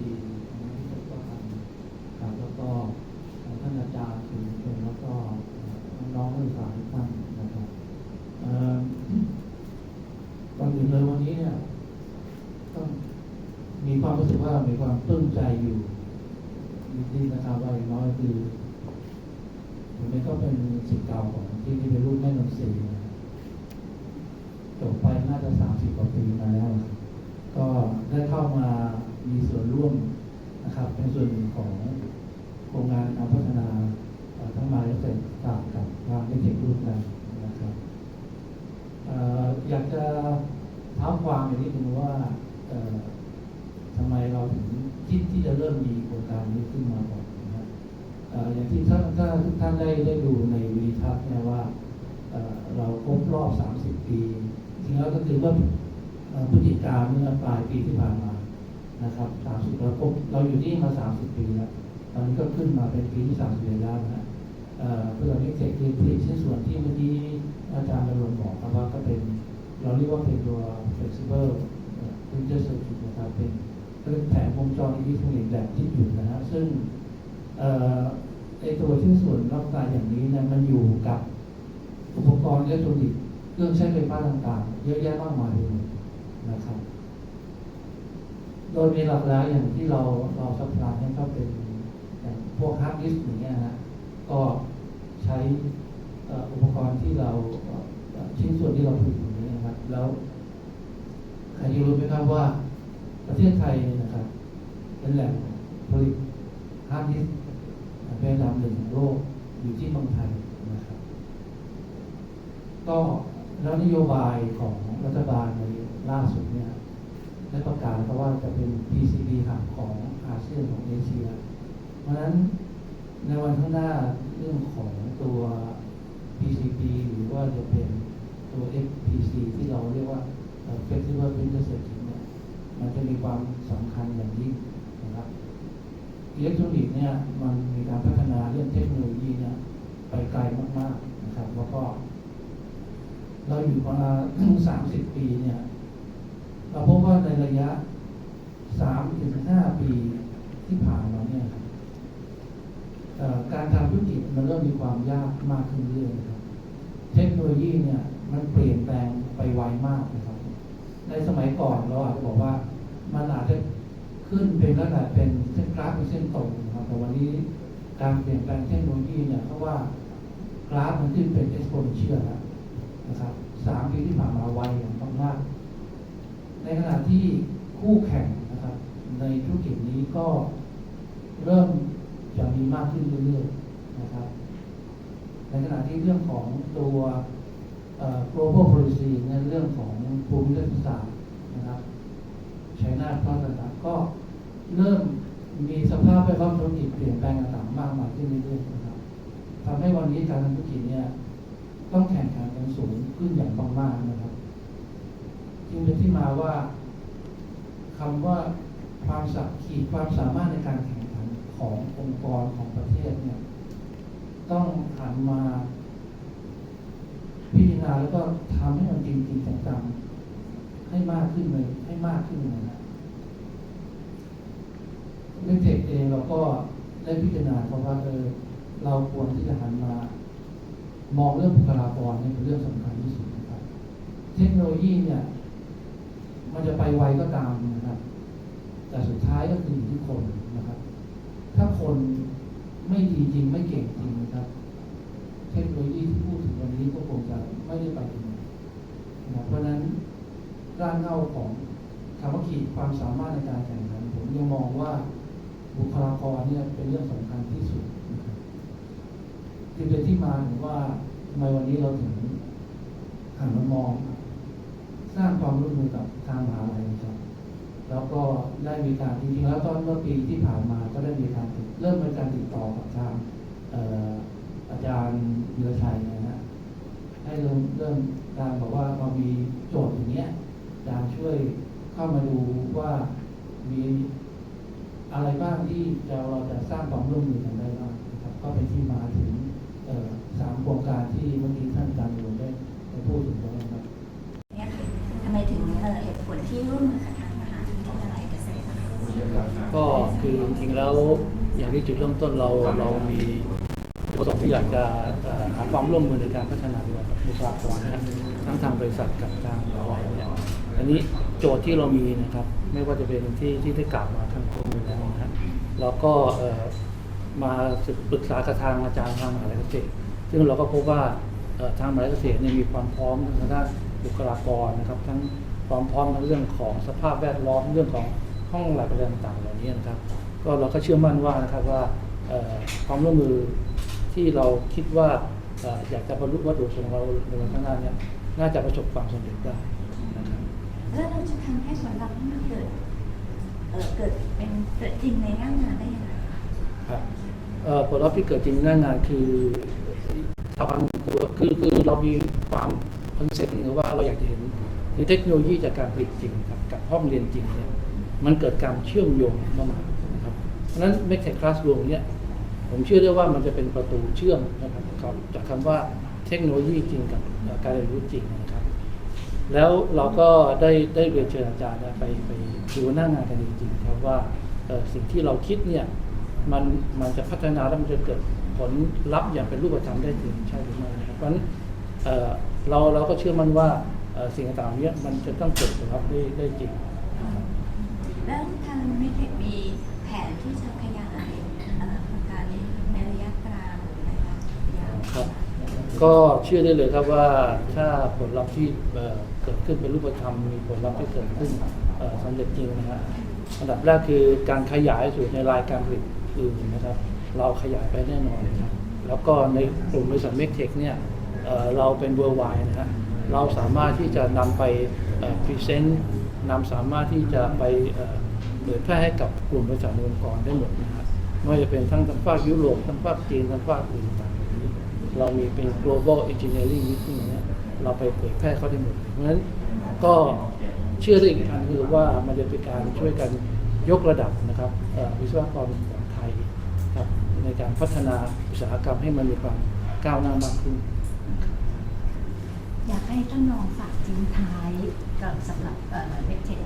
ดีที่ผมก็ทำครับแล้วก็ท่านอาจารย์สื่อมวลชนแล้วก็น้องนักศึกษาทุกท่านนะครับเอ่อก่อนอื่นเลยวันนี้เนี่ยต้องมีความรู้สึกว่ามีความปลื้มใจอยู่นิดๆนะครับว่าอย่างน้อยคือผมเองก็เป็นศิษย์เก่าของที่นี่เป็นรุ่นแม่นนทรีจบไปน่าจะสามสิบกว่าปีมาแล้ว ก็ได้เข้ามา มีส่วนร่วมนะครับ เป็นส่วนหนึ่งของโครงงานการพัฒนาทั้งมาและเสร็จศาสตร์กับทางวิทยร่วมกันนะครับออยากจะเท้าความอีกนิดนึงว่าทำไมเราถึงคิดที่จะเริ่มมีโครงการนี้ขึ้นมาก่อนนะครับอย่างที่ท่านถ้าท่านได้ได้ดูในวีทัศน์เนี่ยว่าเราครบรอบ 30 ปี จริงแล้วก็คือว่าพฤศจิการเมื่อปลายปีที่ผ่านมา นะครับ30เราครบเราอยู่นี่มา30ปีแล้วตอนนี้ก็ขึ้นมาเป็นปีที่สามสิบแล้วนะเอ่อเพื่อวิเศษคือผลิตชิ้นส่วนที่เมื่อกี้อาจารย์ดำรงบอกครับว่าก็เป็น เราเรียกว่าเป็นตัว flexible เอ่อ printed circuit นะครับเป็นเป็นแผงวงจรอิเล็กทรอนิกส์แบบที่อยู่นะฮะซึ่งเอ่อไอตัวชิ้นส่วนรอบกายอย่างนี้เนี่ยมันอยู่กับอุปกรณ์อิเล็กทรอนิกส์เครื่องใช้ไฟฟ้าต่างๆ เยอะแยะมากมายไปหมดนะครับ โดยมีหลักแล้วอย่างที่เราเราสัปดาห์นี้ก็เป็นอย่างพวกฮาร์ดดิสก์อย่างเงี้ยฮะก็ใช้อุปกรณ์ที่เราชิ้นส่วนที่เราผลิตอย่างนี้นะครับ แล้วใครจะรู้ไหมครับว่าประเทศไทยเนี่ยนะครับ เป็นแหล่งผลิตฮาร์ดดิสก์เป็นอันดับหนึ่งของโลกอยู่ที่เมืองไทยนะครับ ก็แล้วนโยบายของรัฐบาลในล่าสุดเนี่ย ได้ประกาศแล้วว่าจะเป็น PCB หับของอาเซียนของเอเชีย เพราะฉะนั้นในวันข้างหน้าเรื่องของตัว PCB หรือว่าจะเป็นตัว FPC ที่เราเรียกว่าเอ่อ Flexible Printed Circuit เนี่ยมันจะมีความสำคัญอย่างยิ่งนะครับอิเล็กทรอนิกส์เนี่ยมันมีการพัฒนาเรื่องเทคโนโลยีเนี่ยไปไกลมาก ๆ นะครับ แล้วก็ เราอยู่มาสามสิบปีเนี่ย เราพบว่าในระยะสามถึงห้าปีที่ผ่านมาเนี่ยครับการทำธุรกิจมันเริ่มมีความยากมากขึ้นเรื่อยๆครับเทคโนโลยีเนี่ยมันเปลี่ยนแปลงไปไวมากนะครับ ในสมัยก่อนเราอาจจะบอกว่ามันอาจจะขึ้นเป็นลักษณะเป็นเส้นกราฟเป็นเส้นตรงนะครับแต่วันนี้การเปลี่ยนแปลงเทคโนโลยีเนี่ยเพราะว่ากราฟมันขึ้นเป็น exponential แล้วนะครับสามปีที่ผ่านมาไวอย่างมากๆ ในขณะที่คู่แข่งนะครับ ในธุรกิจนี้ก็เริ่มจะมีมากขึ้นเรื่อยๆนะครับ ในขณะที่เรื่องของตัวเอ่อ global policy ในเรื่องของภูมิรัฐศาสตร์นะครับไชน่าพลาต่างๆก็เริ่มมีสภาพแวดล้อมธุรกิจเปลี่ยนแปลงต่างๆมากมายขึ้นเรื่อยๆนะครับทำให้วันนี้การทำธุรกิจเนี่ยต้องแข่งขันกันสูงขึ้นอย่างมากๆนะครับ จึงเป็นที่มาว่าคำว่าความสักขีดความสามารถในการแข่งขันขององค์กรของประเทศเนี่ยต้องหันมาพิจารณาแล้วก็ทำให้มันจริงจริงจังๆให้มากขึ้นเลยให้มากขึ้นเลยนะเรื่องเทคเองเราก็ได้พิจารณาเพราะว่าเออเราควรที่จะหันมา มองเรื่องบุคลากรเนี่ยเป็นเรื่องสำคัญที่สุดนะครับ เทคโนโลยีเนี่ย มันจะไปไวก็ตามนะครับ แต่สุดท้ายก็คืออยู่ที่คนนะครับ ถ้าคนไม่ดีจริงไม่เก่งจริงนะครับ เทคโนโลยีที่พูดถึงวันนี้ก็คงจะไม่ได้ไปถึงนะเพราะนั้นร่างเงาของคำว่าขีดความสามารถในการแข่งขันผมยังมองว่าบุคลากรเนี่ยเป็นเรื่องสำคัญที่สุดนะครับจึงเป็นที่มาถึงว่าทำไมวันนี้เราถึงหันมามอง สร้างความร่วมมือกับทางมหาลัยครับ แล้วก็ได้มีการจริงๆแล้วตอนเมื่อปีที่ผ่านมาก็ได้มีการติดเริ่มมีการติดต่อกับทางเอ่ออาจารย์วีรชัยนะฮะให้เริ่มเริ่มการบอกว่าเรามีโจทย์อย่างเงี้ยอาจารย์ช่วยเข้ามาดูว่ามีอะไรบ้างที่จะเราจะสร้างความร่วมมือกันได้บ้างนะครับ ก็เป็นที่มาถึงสามโครงการที่เมื่อกี้ท่านอาจารย์โยมได้ได้พูดถึงแล้วนะครับ เนี่ยค่ะ ที่ร่วมมือกับทางมหาวิทยาลัยเกษตรนะคะก็คือจริงๆแล้วอย่างที่จุดเริ่มต้นเราเรามีประสงค์ที่อยากจะเอ่อหาความร่วมมือในการพัฒนาบุคลากรนะครับทั้งทางบริษัทกับทางเราเนี่ยอันนี้โจทย์ที่เรามีนะครับ ไม่ว่าจะเป็นที่ที่ได้กล่าวมาทั้งคู่แล้วนะฮะเราก็เอ่อมาปรึกษากับทางอาจารย์ทางมหาวิทยาลัยเกษตร ซึ่งเราก็พบว่าเอ่อทางมหาวิทยาลัยเกษตรเนี่ยมีความพร้อมทางด้านบุคลากรนะครับ ทั้ง ความพร้อมในเรื่องของสภาพแวดล้อมเรื่องของห้องแลบอะไรต่างๆเหล่านี้นะครับ ก็เราก็เชื่อมั่นว่านะครับว่าเอ่อความร่วมมือที่เราคิดว่าเอ่ออยากจะบรรลุวัตถุประสงค์ของเราในวันข้างหน้าเนี่ยน่าจะประสบความสำเร็จได้นะครับแล้วเราจะทำให้ผลลัพธ์ที่มันเกิดเอ่อเกิดเป็นเกิดจริงในหน้างานได้ยังไงคะครับเอ่อผลลัพธ์ที่เกิดจริงหน้างานคือทางตัวคือคือเรามีความคอนเซ็ปต์หรือว่าเราอยากจะเห็นือเทคโนโลยีจากการผลิตจริงกับกับห้องเรียนจริงเนี่ยมันเกิดการเชื่อมโยงเข้ามานะครับเพราะฉะนั้น m a k e c Classroom เนี่ยผมเชื่อได้ว่ามันจะเป็นประตูเชื่อมนะครับจากคำว่าเทคโนโลยีจริงกับการเรียนรู้จริงนะครับ แล้วเราก็ได้ได้เรียนเชิญอาจารย์ไปไปดูหน้างานกันจริงๆครับว่าสิ่งที่เราคิดเนี่ยมันมันจะพัฒนาแล้วมันจะเกิดผลลัพธ์อย่างเป็นรูปธรรมได้จริงใช่หรือไม่นะครับเพราะฉะนั้นเราเราก็เชื่อมั่นว่า สิ่งต่างๆเนี้มันจะต้องเกิดผลลัพธ์ได้ได้จริงนะครับแล้วทางมิเทคมีแผนที่จะขยายเอ่อโครงการนี้ในระยะกลางหรือระยะยาวครับ ก็เชื่อได้เลยครับว่าถ้าผลลัพธ์ที่เอ่อเกิดขึ้นเป็นรูปธรรมมีผลลัพธ์ที่เกิดขึ้นเอ่อสำเร็จจริงนะฮะอันดับแรกคือการขยายสู่ในรายการผลิตอื่นนะครับ เราขยายไปแน่นอนนะครับแล้วก็ในกลุ่มบริษัทเมกเทคเนี่ยเอ่อเราเป็นเวอร์ไวนะฮะ เราสามารถที่จะนำไปพรีเซนต์นำสามารถที่จะไปเผยแพร่ให้กับกลุ่มบริษัทในองค์กรได้หมดนะครับไม่ว่าจะเป็นทั้งทางภาคยุโรปทั้งภาคจีนทั้งภาคอื่นต่างๆเรามีเป็น global engineering meeting เนี่ยเราไปเผยแพร่เขาได้หมด เพราะฉะนั้นก็เชื่อได้อีกอันคือว่ามันจะเป็นการช่วยกันยกระดับนะครับวิศวกรของไทยครับในการพัฒนาอุตสาหกรรมให้มันมีความก้าวหน้ามากขึ้น อยากให้ท่านรองฝากทิ้งท้ายกับสำหรับเอ่อเวทเทค